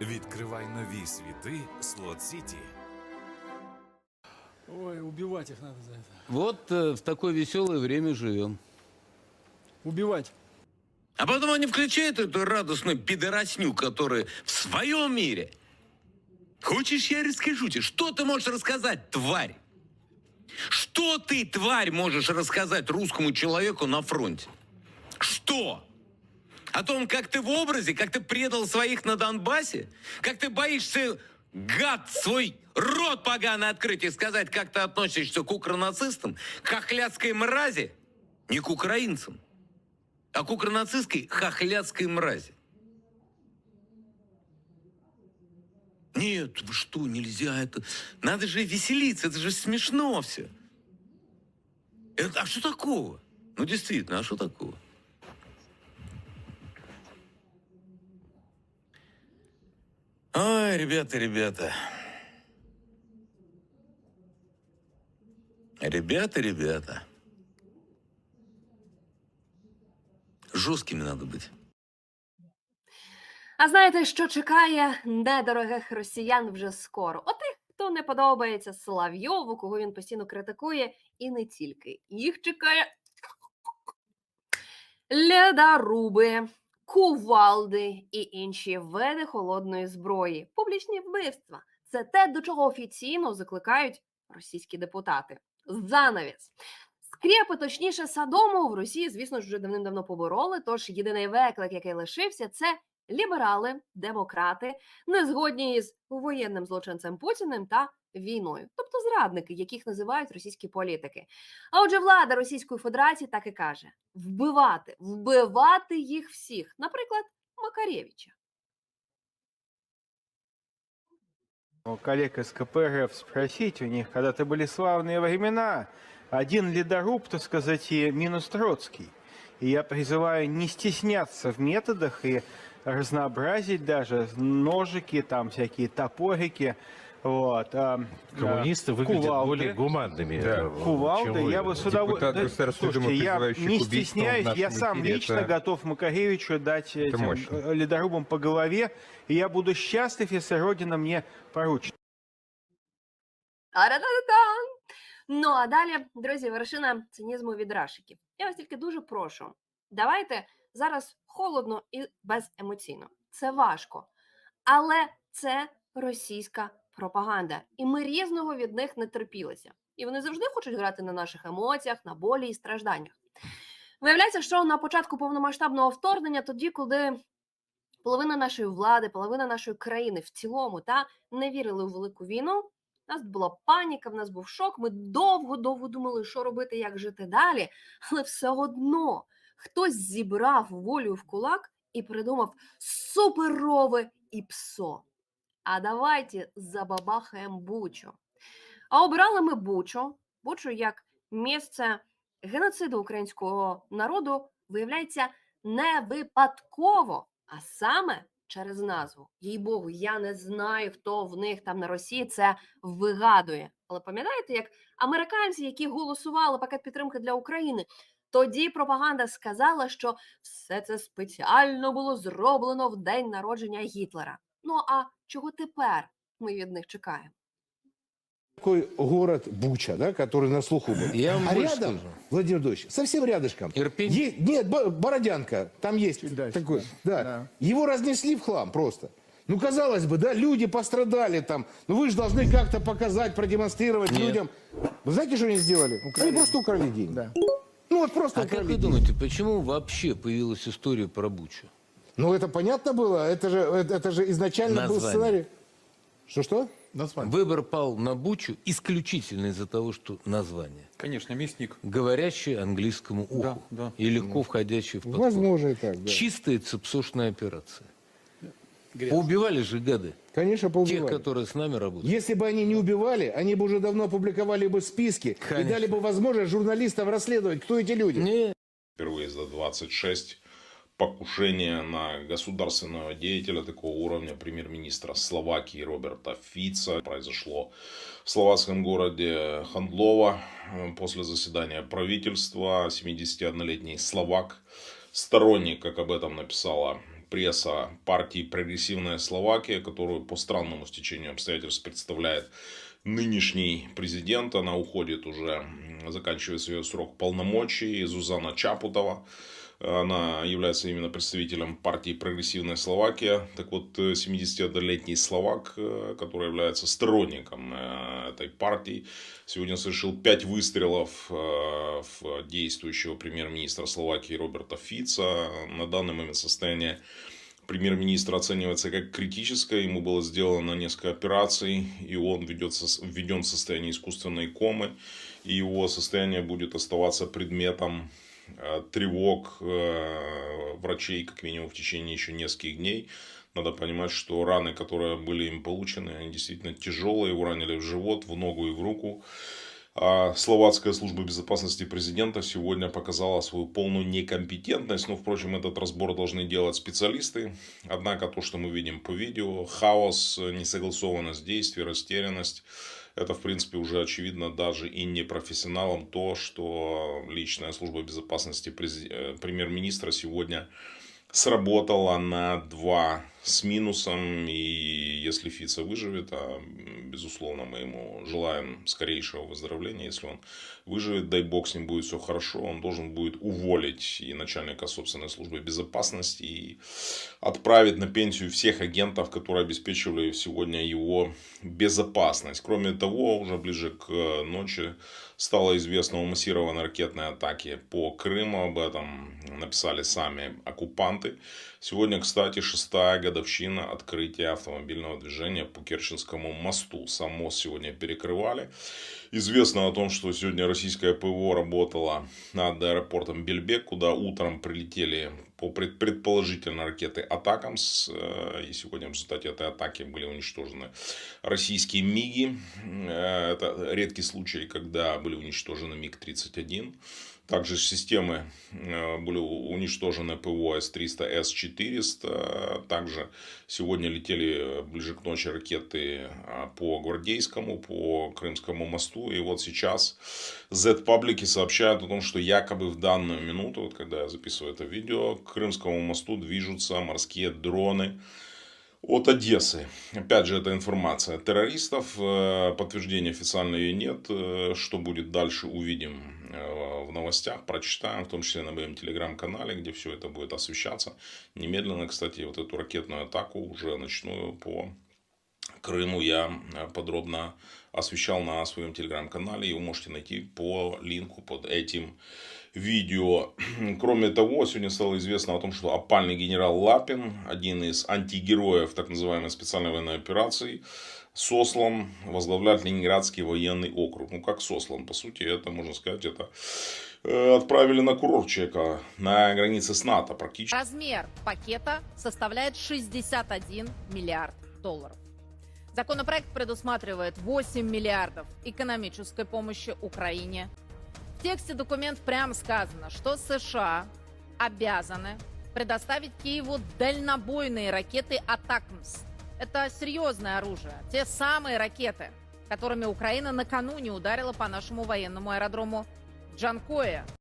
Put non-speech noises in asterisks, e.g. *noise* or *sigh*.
Відкривай нові світи Слот Сіті. Ой, убивать их надо за это. Вот э, в такое веселое время живем. Убивать. А потом они включают эту радостную пидорасню, которая в своем мире. Хочешь, я расскажу тебе, что ты можешь рассказать, тварь? Что ты, тварь, можешь рассказать русскому человеку на фронте? Что? О том, как ты в образе, как ты предал своих на Донбассе? Как ты боишься, гад, свой рот поганый открыть и сказать, как ты относишься к укронацистам, к хохлядской мрази? Не к украинцам, а к укронацистской хохлядской мрази. Нет, вы что, нельзя это. Надо же веселиться, это же смешно все. Это- а что такого? Ну, действительно, а что такого? Ой, ребята, ребята. Ребята, ребята. Жесткими надо быть. А знаєте, що чекає недорогих росіян вже скоро? Отих, хто не подобається Соловйову, кого він постійно критикує, і не тільки. Їх чекає ледаруби, кувалди і інші види холодної зброї, публічні вбивства. Це те, до чого офіційно закликають російські депутати. Занавіс. Скрепи, точніше, садому в Росії, звісно ж, вже давним-давно побороли. Тож єдиний виклик, який лишився, це ліберали, демократи, не згодні із воєнним злочинцем Путіним та війною, тобто зрадники, яких називають російські політики. А отже, влада Російської Федерації так і каже: вбивати, вбивати їх всіх, наприклад, Макарєвича. у коллег из КПРФ спросить у них, когда-то были славные времена, один ледоруб, так сказать, и минус Троцкий. И я призываю не стесняться в методах и разнообразить даже ножики, там всякие топорики. Вот, а, Коммунисты а, выглядят кувалды. более гуманными. Да. э, Кувалды, чем вы. я бы с Депутат удовольствием... государственной Думы, Слушайте, я призывающий не к убийствам в стесняюсь, я нашем сам эфире, лично это- готов Макаревичу дать этим мощно. э, ледорубам по голове, и я буду счастлив, если Родина мне поручит. Та-ра-та-та-тан! Ну а далі, друзі, вершина цинізму від рашиків. Я вас тільки дуже прошу. Давайте зараз холодно і беземоційно. Це важко. Але це російська пропаганда. І ми різного від них не терпілися. І вони завжди хочуть грати на наших емоціях, на болі і стражданнях. Виявляється, що на початку повномасштабного вторгнення, тоді, коли половина нашої влади, половина нашої країни в цілому та не вірили у велику війну, у нас була паніка, в нас був шок. Ми довго-довго думали, що робити, як жити далі. Але все одно хтось зібрав волю в кулак і придумав суперове і псо. А давайте забабахаємо Бучу. А обирали ми Бучу, Бучу як місце геноциду українського народу, виявляється, не випадково, а саме через назву. Їй Богу, я не знаю, хто в них там на Росії це вигадує. Але пам'ятаєте, як американці, які голосували пакет підтримки для України, тоді пропаганда сказала, що все це спеціально було зроблено в день народження Гітлера. Ну а чого тепер ми від них чекаємо? такой город Буча, да, который на слуху был. Я вам а рядом, скажу. Владимир Владимирович, совсем рядышком. Ирпень? Е- нет, Бо- Бородянка, там есть Чуть дальше, такой. да. Да. Да. Его разнесли в хлам просто. Ну, казалось бы, да, люди пострадали там. Ну, вы же должны как-то показать, продемонстрировать Нет. людям. Вы знаете, что они сделали? Украли. Они просто украли деньги. Да. Ну, вот просто А как украли вы деньги. думаете, почему вообще появилась история про Бучу? Ну, это понятно было. Это же, это, это же изначально был Название. сценарий. Что-что? Выбор пал на Бучу исключительно из-за того, что название. Конечно, мясник. Говорящее английскому уху. Да, да. И легко входящее в подкорку. Возможно, и так, да. Чистая цепсошная операция. Поубивали же гады. Конечно, Тех, поубивали. которые с нами работают. Если бы они не убивали, они бы уже давно опубликовали бы списки и Конечно. дали бы возможность журналистам расследовать, кто эти люди. Не, Впервые за 26 покушения на государственного деятеля такого уровня премьер-министра Словакии Роберта Фица произошло в словацком городе Хандлова э, после заседания правительства. 71-летний словак, сторонник, как об этом написала пресса партии «Прогрессивная Словакия», которую по странному стечению обстоятельств представляет нынешний президент. Она уходит уже, м, заканчивается ее срок полномочий. Зузана Чапутова. Она является именно представителем партии «Прогрессивная Словакия». Так вот, э, 71-летний словак, э, который является сторонником э, этой партии, сегодня совершил пять выстрелов э, в действующего премьер-министра Словакии Роберта Фица. На данный момент состояние премьер-министра оценивается как критическое. Ему было сделано несколько операций, и он ведется, введен в состояние искусственной комы. И его состояние будет оставаться предметом э, тревог э, врачей, как минимум, в течение еще нескольких дней. Надо понимать, что раны, которые были им получены, они действительно тяжелые. Его ранили в живот, в ногу и в руку. А Словацкая служба безопасности президента сегодня показала свою полную некомпетентность. Но, впрочем, этот разбор должны делать специалисты. Однако то, что мы видим по видео, хаос, несогласованность действий, растерянность, это, в принципе, уже очевидно даже и не профессионалам. То, что личная служба безопасности э, премьер-министра сегодня сработала на 2 с минусом. И если Фица выживет, а безусловно мы ему желаем скорейшего выздоровления, если он выживет, дай бог с ним будет все хорошо, он должен будет уволить и начальника собственной службы безопасности и отправить на пенсию всех агентов, которые обеспечивали сегодня его безопасность. Кроме того, уже ближе к ночи стало известно о массированной ракетной атаке по Крыму. Об этом написали сами оккупанты. Сегодня, кстати, шестая годовщина открытия автомобильного движения по Керченскому мосту. Сам мост сегодня перекрывали. Известно о том, что сегодня российское ПВО работало над аэропортом Бельбек, куда утром прилетели по пред- предположительно ракеты Атакамс. э, И сегодня в результате этой атаки были уничтожены российские МИГи. Э, Это редкий случай, когда были уничтожены МиГ-31. Также системы э, были уничтожены ПВО С-300, С-400. Также сегодня летели ближе к ночи ракеты а, по Гвардейскому, по Крымскому мосту. И вот сейчас Z-паблики сообщают о том, что якобы в данную минуту, вот когда я записываю это видео, к Крымскому мосту движутся морские дроны от Одессы. Опять же, это информация террористов. Э, Подтверждения официально ее нет. Э, Что будет дальше, увидим э, в новостях, прочитаем, в том числе на моем телеграм-канале, где все это будет освещаться. Немедленно, кстати, вот эту ракетную атаку уже ночную по Крыму я э, подробно освещал на своем телеграм-канале. Его можете найти по линку под этим видео. *clears throat* Кроме того, сегодня стало известно о том, что опальный генерал Лапин, один из антигероев так называемой специальной военной операции, сослан возглавлять Ленинградский военный округ. Ну, как сослан? По сути, это, можно сказать, это э, отправили на курорт человека на границе с НАТО практически. Размер пакета составляет 61 миллиард долларов. Законопроект предусматривает 8 миллиардов экономической помощи Украине. В тексте документ прямо сказано, что США обязаны предоставить Киеву дальнобойные ракеты «Атакмс». Это серьезное оружие. Те самые ракеты, которыми Украина накануне ударила по нашему военному аэродрому Джанкоя.